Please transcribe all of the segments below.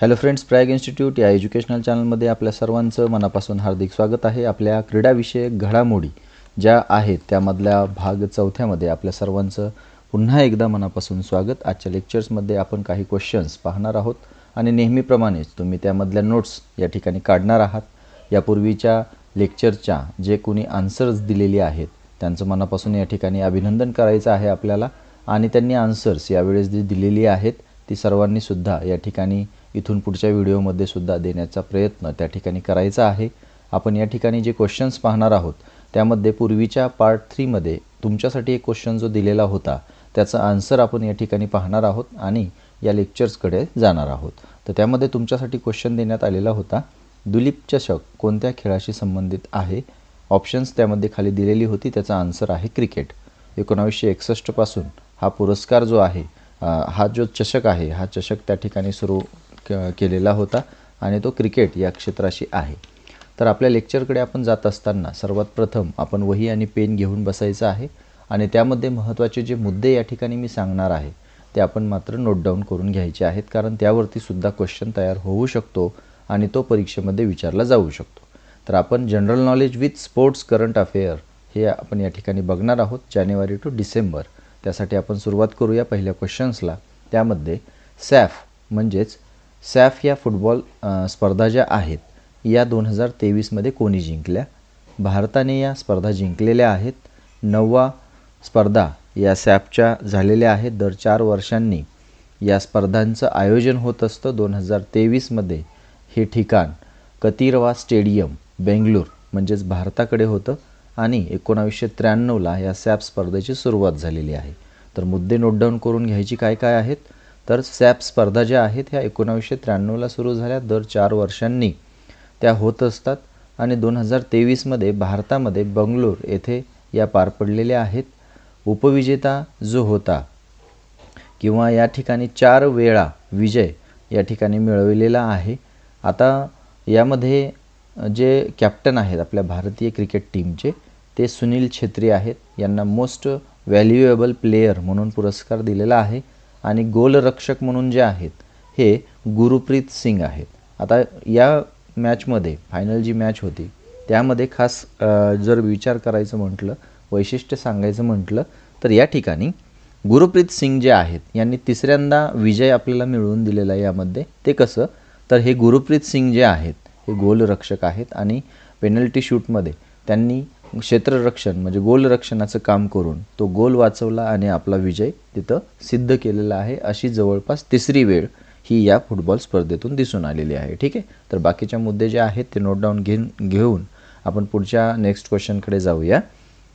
Hello friends Prag institute या educational चॅनलमध्ये आपल्या सर्वांचं मनापासून हार्दिक स्वागत आहे. आपल्या क्रीडाविषयक घडामोडी ज्या आहेत त्यामधल्या भाग चौथ्यामध्ये आपल्या सर्वांचं पुन्हा एकदा मनापासून स्वागत. आजच्या लेक्चर्समध्ये आपण काही क्वेश्चन्स पाहणार आहोत आणि नेहमीप्रमाणेच तुम्ही त्यामधल्या नोट्स या ठिकाणी काढणार आहात. यापूर्वीच्या लेक्चरच्या जे कोणी आन्सर्स दिलेली आहेत त्यांचं मनापासून या ठिकाणी अभिनंदन करायचं आहे आपल्याला. आणि त्यांनी आन्सर्स यावेळेस जी दिलेली आहेत ती सर्वांनीसुद्धा या ठिकाणी इथून पुढच्या व्हिडिओमध्ये सुद्धा देण्याचा प्रयत्न त्या ठिकाणी करायचा आहे. आपण या ठिकाणी जे क्वेश्चन्स पाहणार आहोत त्यामध्ये पूर्वीच्या पार्ट थ्रीमध्ये तुमच्यासाठी एक क्वेश्चन जो दिलेला होता त्याचा आन्सर आपण या ठिकाणी पाहणार आहोत आणि या लेक्चर्सकडे जाणार आहोत. तर त्यामध्ये तुमच्यासाठी क्वेश्चन देण्यात आलेला होता दुलीप चषक कोणत्या खेळाशी संबंधित आहे? ऑप्शन्स त्यामध्ये खाली दिलेली होती त्याचा आन्सर आहे क्रिकेट एकोणावीसशे एकसष्टपासून हा पुरस्कार जो आहे हा जो चषक आहे हा चषक त्या ठिकाणी सुरू केलेला होता आणि तो क्रिकेट या क्षेत्राशी आहे. तर आपल्या लेक्चरकडे आपण जात असताना सर्वात प्रथम आपण वही आणि पेन घेऊन बसायचं आहे आणि त्यामध्ये महत्त्वाचे जे मुद्दे या ठिकाणी मी सांगणार आहे ते आपण मात्र नोट डाऊन करून घ्यायचे आहेत कारण त्यावरती सुद्धा क्वेश्चन तयार होऊ शकतो आणि तो परीक्षेमध्ये विचारला जाऊ शकतो. तर आपण general knowledge with sports current affair हे आपण या ठिकाणी बघणार आहोत जानेवारी टू डिसेंबर. त्यासाठी आपण सुरुवात करूया पहिल्या क्वेश्चन्सला त्यामध्ये सॅफ म्हणजेच सॅफ या फुटबॉल स्पर्धा ज्या आहेत या दोन हजार तेवीसमध्ये कोणी जिंकल्या? भारताने या स्पर्धा जिंकलेल्या आहेत. नववा स्पर्धा या सॅफच्या झालेल्या आहेत. दर चार वर्षांनी या स्पर्धांचं आयोजन होत असतं. दोन हजार तेवीसमध्ये हे ठिकाण कतिरवा स्टेडियम बेंगलोर म्हणजेच भारताकडे होतं आणि एकोणावीसशे त्र्याण्णवला या सॅप स्पर्धेची सुरुवात झालेली आहे. तर मुद्दे नोट डाऊन करून घ्यायची काय काय आहेत? तर सॅप स्पर्धा ज्या आहेत ह्या एकोणावीसशे त्र्याण्णवला सुरू झाल्या दर चार वर्षांनी. त्या होत असतात आणि दोन हजार तेवीसमध्ये भारतामध्ये बंगलोर येथे या पार पडलेल्या आहेत. उपविजेता जो होता किंवा या ठिकाणी चार वेळा विजय या ठिकाणी मिळविलेला आहे. आता यामध्ये जे कॅप्टन आहेत आपल्या भारतीय क्रिकेट टीमचे ते सुनील छेत्री आहेत. यांना मोस्ट व्हॅल्युएबल प्लेयर म्हणून पुरस्कार दिलेला आहे. आणि गोलरक्षक म्हणून जे आहेत हे गुरुप्रीत सिंग आहेत. आता या मॅचमध्ये फायनल जी मॅच होती त्यामध्ये खास जर विचार करायचं म्हटलं वैशिष्ट्य सांगायचं म्हटलं तर या ठिकाणी गुरुप्रीत सिंग जे आहेत यांनी तिसऱ्यांदा विजय आपल्याला मिळवून दिलेला आहे यामध्ये. ते कसं? तर हे गुरुप्रीत सिंग जे आहेत हे गोलरक्षक आहेत आणि पेनल्टी शूटमध्ये त्यांनी क्षेत्ररक्षण म्हणजे गोलरक्षणाचं काम करून तो गोल वाचवला आणि आपला विजय तिथं सिद्ध केलेला आहे अशी जवळपास तिसरी वेळ ही या फुटबॉल स्पर्धेतून दिसून आलेली आहे. ठीक आहे? तर बाकीच्या मुद्दे जे आहेत ते नोट डाऊन घेऊन घेऊन आपण पुढच्या नेक्स्ट क्वेश्चनकडे जाऊया.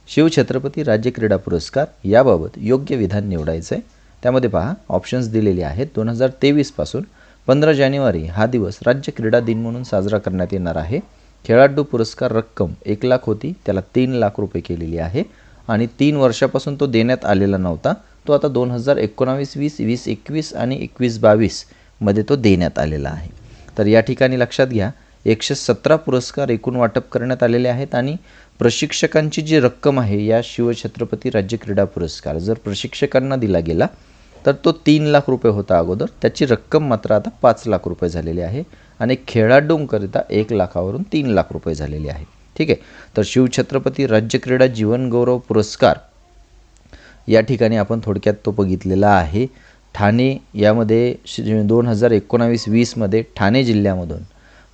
शिवछत्रपती राज्य क्रीडा पुरस्कार याबाबत योग्य विधान निवडायचं आहे त्यामध्ये पहा ऑप्शन्स दिलेले आहेत. दोन हजार तेवीसपासून पंधरा जानेवारी हा दिवस राज्य क्रीडा दिन म्हणून साजरा करण्यात येणार आहे. खेळाडू पुरस्कार रक्कम एक लाख होती त्याला तीन लाख रुपये केलेली आहे आणि तीन वर्षापासून तो देण्यात आलेला नव्हता. तो आता दोन हजार एकोणावीस वीस वीस एकवीस आणि एकवीस बावीसमध्ये तो देण्यात आलेला आहे. तर या ठिकाणी लक्षात घ्या एकशे सतरा पुरस्कार एकूण वाटप करण्यात आलेले आहेत आणि प्रशिक्षकांची जी रक्कम आहे या शिवछत्रपती राज्य क्रीडा पुरस्कार जर प्रशिक्षकांना दिला गेला तर तो तीन लाख रुपये होता अगोदर. त्याची रक्कम मात्र आता पाच लाख रुपये झालेली आहे आणि खेळाडूंकरिता एक लाखावरून तीन लाख रुपये झालेले आहे. ठीक आहे? तर शिवछत्रपती राज्य क्रीडा जीवनगौरव पुरस्कार या ठिकाणी आपण थोडक्यात तो बघितलेला आहे. ठाणे यामध्ये दोन हजार एकोणावीस वीसमध्ये ठाणे जिल्ह्यामधून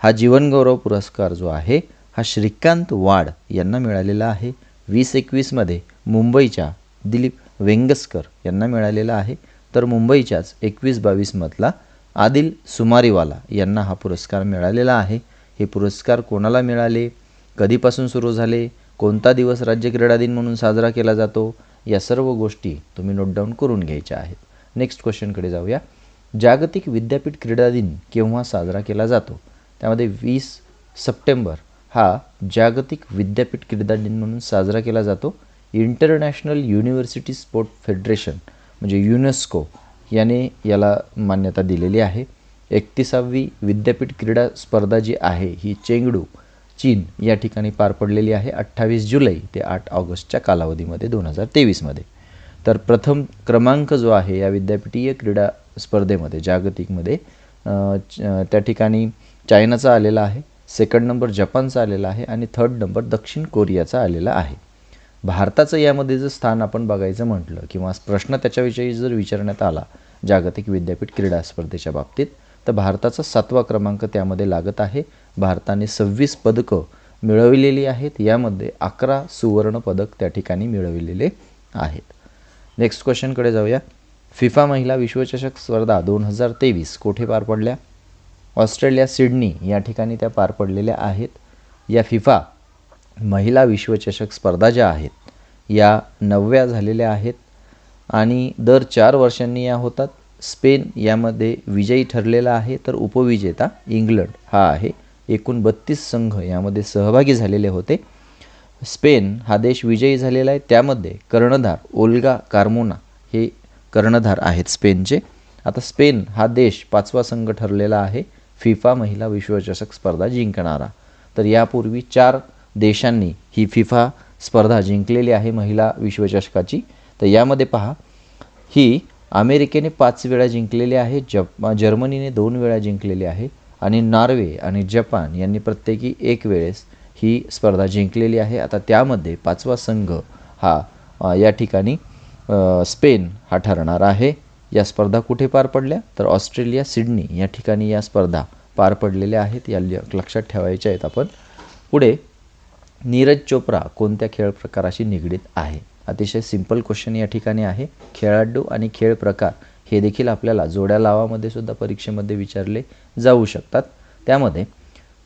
हा जीवनगौरव पुरस्कार जो आहे हा श्रीकांत वाड यांना मिळालेला आहे. वीस एकवीसमध्ये मुंबईच्या दिलीप वेंगसकर यांना मिळालेला आहे. तर मुंबईच्याच एकवीस बावीसमधला आदिल सुमारीवाला यांना हा पुरस्कार मिळालेला आहे. हे पुरस्कार कोणाला मिळाले? कधीपासून सुरू झाले? कोणता दिवस राज्य क्रीडा दिन म्हणून साजरा केला जातो? या सर्व गोष्टी तुम्ही नोट डाऊन करून घ्यायच्या आहेत. नेक्स्ट क्वेश्चनकडे जाऊया. जागतिक विद्यापीठ क्रीडा दिन केव्हा साजरा केला जातो? त्यामध्ये वीस सप्टेंबर हा जागतिक विद्यापीठ क्रीडा दिन म्हणून साजरा केला जातो. इंटरनॅशनल युनिव्हर्सिटी स्पोर्ट फेडरेशन म्हणजे युनेस्को याने याला मान्यता दिलेली आहे. एकतीसावी विद्यापीठ क्रीडा स्पर्धा जी आहे ही चेंगडू चीन या ठिकाणी पार पडलेली आहे अठ्ठावीस जुलै ते आठ ऑगस्टच्या कालावधीमध्ये दोन हजार तेवीसमध्ये. तर प्रथम क्रमांक जो आहे या विद्यापीठीय क्रीडा स्पर्धेमध्ये जागतिकमध्ये च- त्या ठिकाणी चायनाचा आलेला आहे सेकंड नंबर जपानचा आलेला आहे आणि थर्ड नंबर दक्षिण कोरियाचा आलेला आहे. भारताचं यामध्ये जर स्थान आपण बघायचं म्हटलं किंवा प्रश्न त्याच्याविषयी जर विचारण्यात आला जागतिक विद्यापीठ क्रीडा स्पर्धेच्या बाबतीत तर भारताचा सातवा क्रमांक त्यामध्ये लागत आहे. भारताने सव्वीस पदकं मिळविलेली आहेत. यामध्ये अकरा सुवर्ण पदक त्या ठिकाणी मिळविलेले आहेत. नेक्स्ट क्वेश्चनकडे जाऊया. फिफा महिला विश्वचषक स्पर्धा दोन हजार तेवीस कोठे पार पडल्या? ऑस्ट्रेलिया सिडनी या ठिकाणी त्या पार पडलेल्या आहेत. या फिफा महिला विश्वचषक स्पर्धा ज्या आहेत या नवव्या झालेल्या आहेत आणि दर चार वर्षांनी या होतात. स्पेन यामध्ये विजयी ठरलेला आहे तर उपविजेता इंग्लंड हा आहे. एकूण बत्तीस संघ यामध्ये सहभागी झालेले होते. स्पेन हा देश विजयी झालेला आहे. त्यामध्ये कर्णधार ओल्गा कार्मोना हे कर्णधार आहेत स्पेनचे. आता स्पेन हा देश पाचवा संघ ठरलेला आहे. फिफा महिला विश्वचषक स्पर्धा जिंकणारा. तर यापूर्वी चार देशांनी ही फिफा स्पर्धा जिंकलेली आहे महिला विश्वचषकाची. तर यामध्ये पहा ही अमेरिकेने पाच वेळा जिंकलेली आहे जप जर्मनीने दोन वेळा जिंकलेली आहे आणि नॉर्वे आणि जपान यांनी प्रत्येकी एक वेळेस ही स्पर्धा जिंकलेली आहे. आता त्यामध्ये पाचवा संघ हा या ठिकाणी स्पेन हा ठरणार आहे. या स्पर्धा कुठे पार पडल्या? तर ऑस्ट्रेलिया सिडनी या ठिकाणी या स्पर्धा पार पडलेल्या आहेत. या लक्षात ठेवायच्या आहेत आपण. पुढे नीरज चोप्रा कोणत्या खेळ प्रकाराशी निगडीत आहे? अतिशय सिंपल क्वेश्चन या ठिकाणी आहे. खेळाडू आणि खेळ प्रकार हे देखील आपल्याला जोड्या लावामध्ये सुद्धा परीक्षेमध्ये विचारले जाऊ शकतात. त्यामध्ये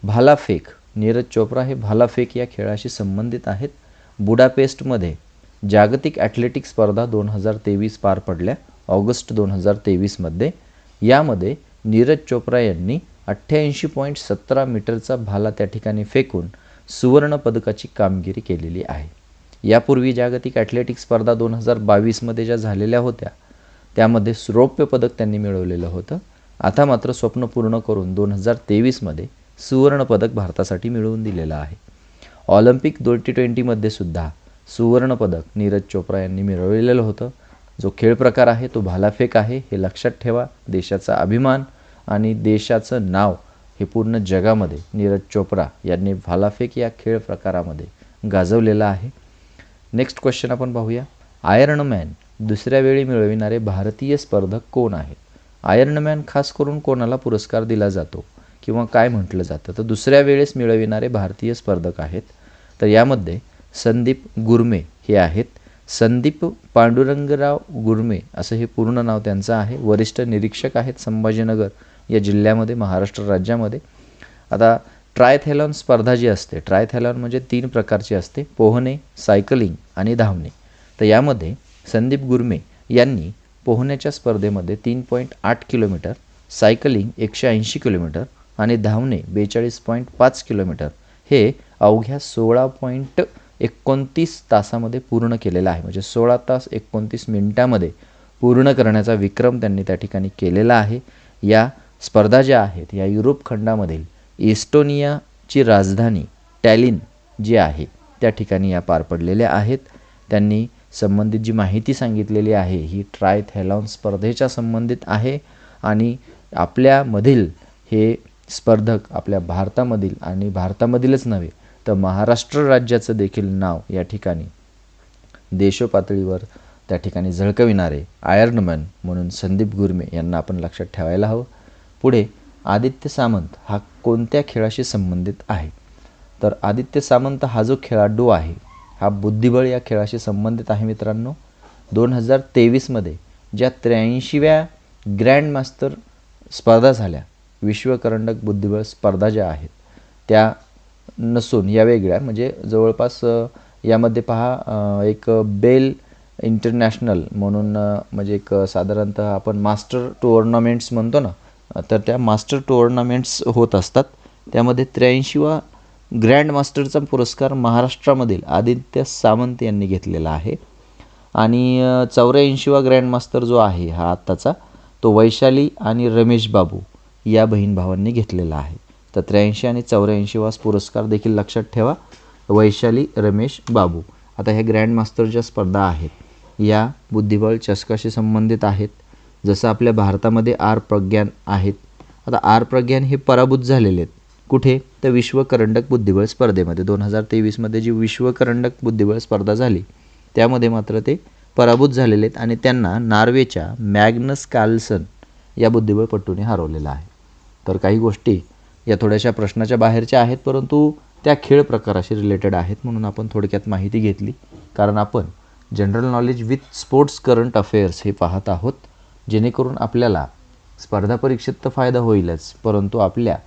भालाफेक नीरज चोप्रा हे भालाफेक या खेळाशी संबंधित आहेत. बुडापेस्टमध्ये जागतिक ॲथलेटिक स्पर्धा दोन हजार तेवीस पार पडल्या ऑगस्ट दोन हजार तेवीसमध्ये. यामध्ये नीरज चोप्रा यांनी अठ्ठ्याऐंशी पॉईंट सतरा मीटरचा भाला त्या ठिकाणी फेकून सुवर्णपदकाची कामगिरी केलेली आहे. यापूर्वी जागतिक ॲथलेटिक स्पर्धा दोन हजार बावीसमध्ये ज्या झालेल्या होत्या त्यामध्ये रौप्य पदक त्यांनी मिळवलेलं होतं. आता मात्र स्वप्न पूर्ण करून दोन हजार तेवीसमध्ये सुवर्णपदक भारतासाठी मिळवून दिलेलं आहे. ऑलिम्पिक ट्वेंटी ट्वेंटीमध्ये सुद्धा सुवर्णपदक नीरज चोप्रा यांनी मिळवलेलं होतं. जो खेळ प्रकार आहे तो भालाफेक आहे हे लक्षात ठेवा. देशाचा अभिमान आणि देशाचं नाव हे पूर्ण जगामध्ये नीरज चोप्रा यांनी भालाफेक या खेळ प्रकारामध्ये गाजवलेला आहे. नेक्स्ट क्वेश्चन आपण पाहूया. आयर्नमॅन दुसऱ्या वेळी मिळविणारे भारतीय स्पर्धक कोण आहेत? आयर्नमॅन खास करून कोणाला पुरस्कार दिला जातो किंवा काय म्हटलं जातं? तर दुसऱ्या वेळेस मिळविणारे भारतीय स्पर्धक आहेत. तर यामध्ये संदीप गुरमे हे आहेत. संदीप पांडुरंगराव गुरमे असं हे पूर्ण नाव त्यांचं आहे. वरिष्ठ निरीक्षक आहेत संभाजीनगर. या जिल्ह्यामध्ये महाराष्ट्र राज्यामध्ये. आता ट्रायथॅलॉन स्पर्धा जी असते ट्रायथॅलॉन म्हणजे तीन प्रकारची असते पोहणे सायकलिंग आणि धावणे. तर यामध्ये संदीप गुरमे यांनी पोहण्याच्या स्पर्धेमध्ये तीन पॉईंट आठ किलोमीटर सायकलिंग एकशे ऐंशी किलोमीटर आणि धावणे बेचाळीस पॉईंट पाच किलोमीटर हे अवघ्या सोळा पॉईंट एकोणतीस तासामध्ये पूर्ण केलेलं आहे. म्हणजे सोळा तास एकोणतीस मिनिटामध्ये पूर्ण करण्याचा विक्रम त्यांनी त्या ठिकाणी केलेला आहे. या स्पर्धा ज्या आहेत या युरोप खंडामधील इस्टोनियाची राजधानी टॅलिन जी आहे त्या ठिकाणी या पार पडलेल्या आहेत. त्यांनी संबंधित जी माहिती सांगितलेली आहे ही ट्रायथॅलॉन स्पर्धेच्या संबंधित आहे आणि आपल्यामधील हे स्पर्धक आपल्या भारतामधील आणि भारतामधीलच नव्हे तर महाराष्ट्र राज्याचं देखील नाव या ठिकाणी देशपातळीवर त्या ठिकाणी झळकविणारे आयर्नमॅन म्हणून संदीप गुरमे यांना आपण लक्षात ठेवायला हवं. पुढे आदित्य सामंत हा कोणत्या खेळाशी संबंधित आहे? तर आदित्य सामंत हा जो खेळाडू आहे हा बुद्धिबळ या खेळाशी संबंधित आहे मित्रांनो. दोन हजार तेवीसमध्ये ज्या त्र्याऐंशीव्या ग्रँड मास्टर स्पर्धा झाल्या विश्वकरंडक बुद्धिबळ स्पर्धा ज्या आहेत त्या नसून या वेगळ्या. म्हणजे जवळपास यामध्ये पहा एक बेल इंटरनॅशनल म्हणून म्हणजे एक साधारणतः आपण मास्टर टुर्नामेंट्स म्हणतो ना तर त्या मास्टर टुर्नामेंट्स होत असतात. त्यामध्ये त्र्याऐंशीवा ग्रँड मास्टरचा पुरस्कार महाराष्ट्रामधील आदित्य सामंत यांनी घेतलेला आहे. आणि चौऱ्याऐंशीवा ग्रँड मास्टर जो आहे हा आत्ताचा तो वैशाली आणि रमेश बाबू या बहीण भावांनी घेतलेला आहे. तर त्र्याऐंशी आणि चौऱ्याऐंशीवा पुरस्कार देखील लक्षात ठेवा. वैशाली रमेश बाबू. आता ह्या ग्रँड मास्टरच्या स्पर्धा आहेत. या बुद्धिबळ चषकाशी संबंधित आहेत. जसं आपल्या भारतामध्ये आर प्रज्ञान आहेत. आता आर प्रज्ञान हे पराभूत झालेले आहेत. कुठे? तर विश्व करंडक बुद्धिबळ स्पर्धेमध्ये. दोन हजार तेवीसमध्ये जी विश्व करंडक बुद्धिबळ स्पर्धा झाली त्यामध्ये मात्र ते पराभूत झालेले आहेत आणि त्यांना नॉर्वेच्या मॅग्नस कार्लसन या बुद्धिबळपटूने हरवलेला आहे. तर काही गोष्टी या थोड्याशा प्रश्नाच्या बाहेरच्या आहेत परंतु त्या खेळ प्रकाराशी रिलेटेड आहेत म्हणून आपण थोडक्यात माहिती घेतली. कारण आपण general knowledge with sports current affairs हे पाहत आहोत. जेणेकरून आपल्याला स्पर्धा परीक्षेत तर फायदा होईलच परंतु आपल्या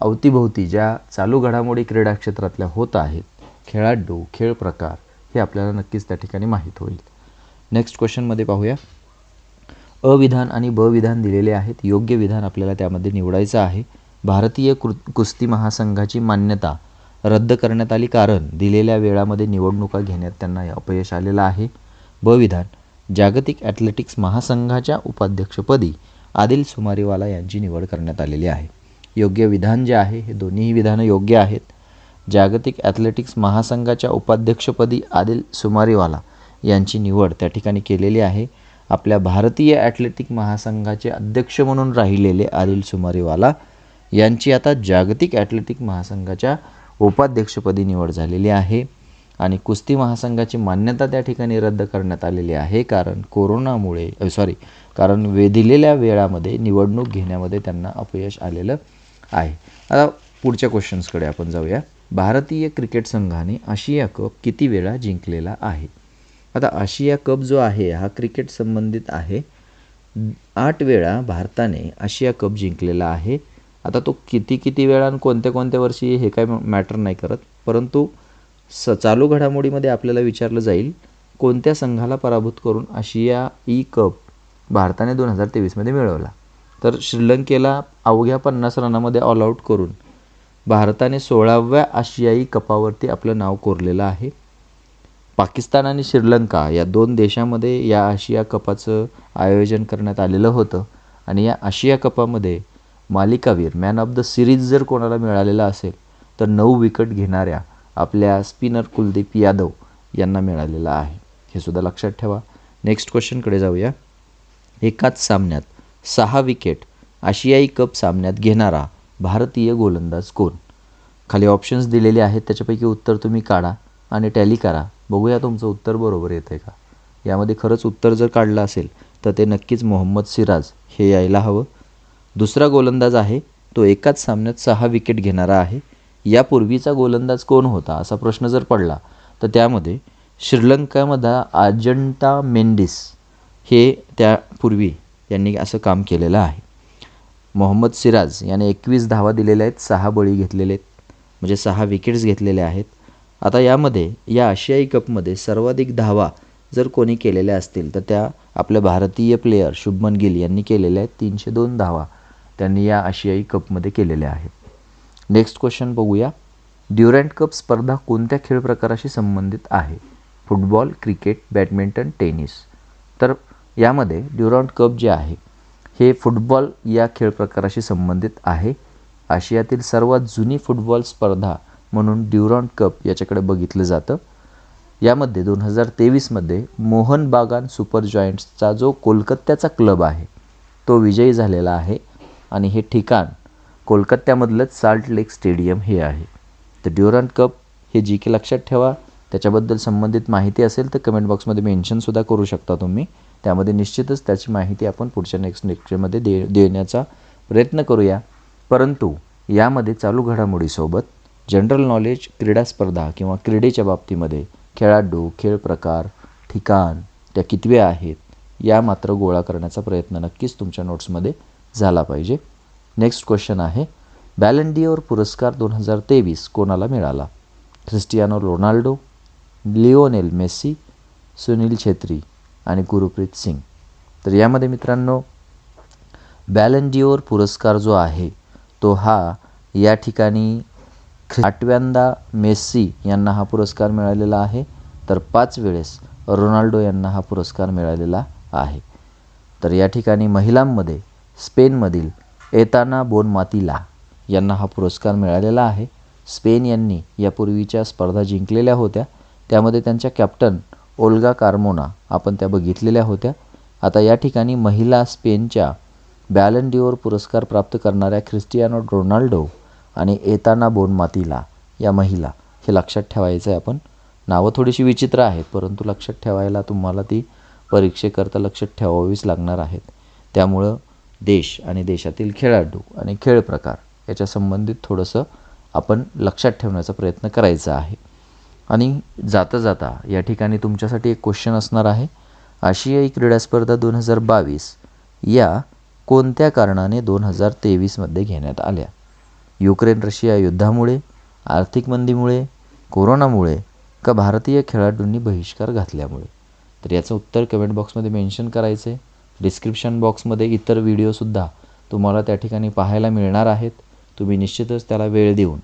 अवतीभोवती ज्या चालू घडामोडी क्रीडा क्षेत्रातल्या होत आहेत खेळाडू खेळ प्रकार हे आपल्याला नक्कीच त्या ठिकाणी माहीत होईल. नेक्स्ट क्वेश्चनमध्ये पाहूया. अविधान आणि ब विधान दिलेले आहेत. योग्य विधान आपल्याला त्यामध्ये निवडायचं आहे. भारतीय कृ कुस्ती महासंघाची मान्यता रद्द करण्यात आली कारण दिलेल्या वेळामध्ये निवडणुका घेण्यात त्यांना अपयश आलेलं आहे. ब विधान. जागतिक ॲथलेटिक्स महासंघाच्या उपाध्यक्षपदी आदिल सुमारीवाला यांची निवड करण्यात आलेली आहे. योग्य विधान जे आहे हे दोन्हीही विधानं योग्य आहेत. जागतिक ॲथलेटिक्स महासंघाच्या उपाध्यक्षपदी आदिल सुमारीवाला यांची निवड त्या ठिकाणी केलेली आहे. आपल्या भारतीय ॲथलेटिक महासंघाचे अध्यक्ष म्हणून राहिलेले आदिल सुमारीवाला यांची आता जागतिक ॲथलेटिक महासंघाच्या उपाध्यक्षपदी निवड झालेली आहे. आणि कुस्ती महासंघाची मान्यता त्या ठिकाणी रद्द करण्यात आलेली आहे. कारण कोरोनामुळे सॉरी कारण वे दिलेल्या वेळामध्ये निवडणूक घेण्यामध्ये त्यांना अपयश आलेलं आहे. आता पुढच्या क्वेश्चन्सकडे आपण जाऊया. भारतीय क्रिकेट संघाने आशिया कप किती वेळा जिंकलेला आहे? आता आशिया कप जो आहे हा क्रिकेट संबंधित आहे. आठ वेळा भारताने आशिया कप जिंकलेला आहे. आता तो किती किती वेळा आणि कोणत्या कोणत्या वर्षी हे काय मॅटर नाही करत. परंतु स चालू घडामोडीमध्ये आपल्याला विचारलं जाईल कोणत्या संघाला पराभूत करून आशिया ई कप भारताने दोन हजार तेवीसमध्ये मिळवला? तर श्रीलंकेला अवघ्या पन्नास रनामध्ये ऑल आऊट करून भारताने सोळाव्या आशियाई कपावरती आपलं नाव कोरलेलं आहे. पाकिस्तान आणि श्रीलंका या दोन देशामध्ये या आशिया कपाचं आयोजन करण्यात आलेलं होतं आणि या आशिया कपामध्ये मालिकावीर मॅन ऑफ द सिरीज जर कोणाला मिळालेला असेल तर नऊ विकेट घेणाऱ्या आपल्या स्पिनर कुलदीप यादव यांना मिळालेला आहे. हे सुद्धा लक्षात ठेवा. नेक्स्ट क्वेश्चनकडे जाऊया. एकाच सामन्यात सहा विकेट आशियाई कप सामन्यात घेणारा भारतीय गोलंदाज कोण? खाली ऑप्शन्स दिलेले आहेत. त्याच्यापैकी उत्तर तुम्ही काढा आणि टॅली करा. बघूया तुमचं उत्तर बरोबर येतं आहे का? यामध्ये खरंच उत्तर जर काढलं असेल तर ते नक्कीच मोहम्मद सिराज हे यायला हवं. दुसरा गोलंदाज आहे. तो एकाच सामन्यात सहा विकेट घेणारा आहे. यापूर्वीचा गोलंदाज कोण होता असा प्रश्न जर पडला तर त्यामध्ये श्रीलंकामधला अजंटा मेंडिस हे त्यापूर्वी यांनी असं काम केलेलं आहे. मोहम्मद सिराज याने एकवीस धावा दिलेल्या आहेत सहा बळी घेतलेले आहेत म्हणजे सहा विकेट्स घेतलेल्या आहेत. आता यामध्ये या आशियाई कपमध्ये सर्वाधिक धावा जर कोणी केलेल्या असतील तर त्या आपल्या भारतीय प्लेयर शुभमन गिल यांनी केलेल्या आहेत तीनशे दोन धावा त्यांनी या आशियाई कपमध्ये केलेल्या आहेत. नेक्स्ट क्वेश्चन बघूया. ड्युरँट कप स्पर्धा कोणत्या खेळ प्रकाराशी संबंधित आहे? फुटबॉल क्रिकेट बॅडमिंटन टेनिस तर यामध्ये ड्युरॉन्ट कप जे आहे हे फुटबॉल या खेळ प्रकाराशी संबंधित आहे. आशियातील सर्वात जुनी फुटबॉल स्पर्धा म्हणून ड्युरॉन्ट कप याच्याकडे बघितलं जातं. यामध्ये दोन हजार तेवीसमध्ये मोहन बागान सुपर जॉईंट्सचा जो कोलकात्याचा क्लब आहे तो विजयी झालेला आहे. आणि हे ठिकाण कोलकात्यामधलंच साल्ट लेक स्टेडियम हे आहे. तर ड्युरंट कप हे जी के लक्षात ठेवा. त्याच्याबद्दल संबंधित माहिती असेल तर कमेंट बॉक्समध्ये मेन्शनसुद्धा करू शकता तुम्ही. त्यामध्ये निश्चितच त्याची माहिती आपण पुढच्या नेक्स्ट लेक्चरमध्ये दे देण्याचा प्रयत्न करूया. परंतु यामध्ये चालू घडामोडीसोबत जनरल नॉलेज क्रीडा स्पर्धा किंवा क्रीडेच्या बाबतीमध्ये खेळाडू खेळ प्रकार ठिकाण त्या कितव्या आहेत या मात्र गोळा करण्याचा प्रयत्न नक्कीच तुमच्या नोट्समध्ये झाला पाहिजे. नेक्स्ट क्वेश्चन आहे. बॅलंडिओर पुरस्कार दोन हजार तेवीस कोणाला मिळाला? Cristiano Ronaldo Lionel Messi Sunil Chhetri आणि गुरुप्रीत सिंग. तर यामध्ये मित्रांनो बॅलंडिओर पुरस्कार जो आहे तो हा या ठिकाणी आठव्यांदा मेस्सी यांना हा पुरस्कार मिळालेला आहे. तर पाच वेळेस रोनाल्डो यांना हा पुरस्कार मिळालेला आहे. तर या ठिकाणी महिलांमध्ये स्पेनमधील एताना बोनमातिला यांना हा पुरस्कार मिळालेला आहे. स्पेन यांनी यापूर्वीच्या स्पर्धा जिंकलेल्या होत्या. त्यामध्ये त्यांच्या कॅप्टन ओल्गा कार्मोना आपण त्या बघितलेल्या होत्या. आता या ठिकाणी महिला स्पेनच्या बॅलनडिओर पुरस्कार प्राप्त करणाऱ्या ख्रिस्टियानो रोनाल्डो आणि एताना बोनमातिला या महिला हे लक्षात ठेवायचं आहे आपण. नावं थोडीशी विचित्र आहेत परंतु लक्षात ठेवायला तुम्हाला ती परीक्षेकरता लक्षात ठेवावीच लागणार आहेत. त्यामुळं देश आणि देशातील खेळाडू आणि खेळ प्रकार याच्या संबंधित थोडंसं आपण लक्षात ठेवण्याचा प्रयत्न करायचा आहे. आणि जाता जाता या ठिकाणी तुमच्यासाठी एक क्वेश्चन असणार आहे. आशियाई क्रीडा स्पर्धा दोन हजार बावीस या कोणत्या कारणाने दोन हजार तेवीसमध्ये घेण्यात आल्या? युक्रेन रशिया युद्धामुळे आर्थिक मंदीमुळे कोरोनामुळे का भारतीय खेळाडूंनी बहिष्कार घातल्यामुळे? तर याचं उत्तर कमेंट बॉक्समध्ये मेन्शन करायचं आहे डिस्क्रिप्शन बॉक्समध्ये इतर व्हिडिओसुद्धा तुम्हाला त्या ठिकाणी पाहायला मिळणार आहेत. तुम्ही निश्चितच त्याला वेळ देऊन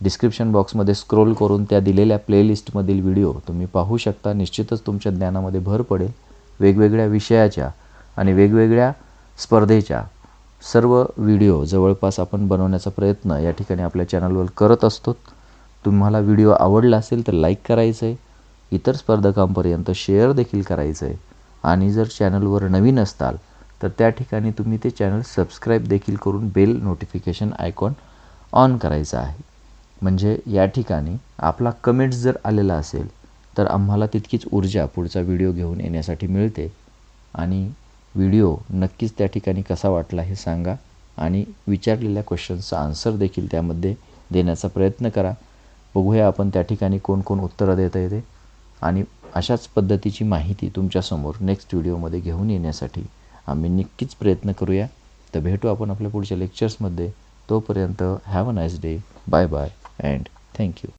डिस्क्रिप्शन बॉक्समध्ये स्क्रोल करून त्या दिलेल्या प्लेलिस्टमधील व्हिडिओ तुम्ही पाहू शकता. निश्चितच तुमच्या ज्ञानामध्ये भर पडेल. वेगवेगळ्या विषयाच्या आणि वेगवेगळ्या स्पर्धेच्या सर्व व्हिडिओ जवळपास आपण बनवण्याचा प्रयत्न या ठिकाणी आपल्या चॅनलवर करत असतो. तुम्हाला व्हिडिओ आवडला असेल तर लाईक करायचं आहे इतर स्पर्धकांपर्यंत शेअर देखील करायचं आहे आणि जर चॅनलवर नवीन असताल तर त्या ठिकाणी तुम्ही ते चॅनल सबस्क्राईब देखील करून बेल नोटिफिकेशन आयकॉन ऑन करायचं आहे. म्हणजे या ठिकाणी आपला कमेंट्स जर आलेला असेल तर आम्हाला तितकीच ऊर्जा पुढचा व्हिडिओ घेऊन येण्यासाठी मिळते. आणि व्हिडिओ नक्कीच त्या ठिकाणी कसा वाटला हे सांगा आणि विचारलेल्या क्वेश्चन्सचा आन्सर देखील त्यामध्ये देण्याचा प्रयत्न करा. बघूया आपण त्या ठिकाणी कोण कोण उत्तरं देता येते. आणि अशाच पद्धतीची माहिती तुमच्यासमोर नेक्स्ट व्हिडिओमध्ये घेऊन येण्यासाठी आम्ही नक्कीच प्रयत्न करूया. तर भेटू आपण आपल्या पुढच्या लेक्चर्समध्ये तोपर्यंत have a nice day bye bye and thank you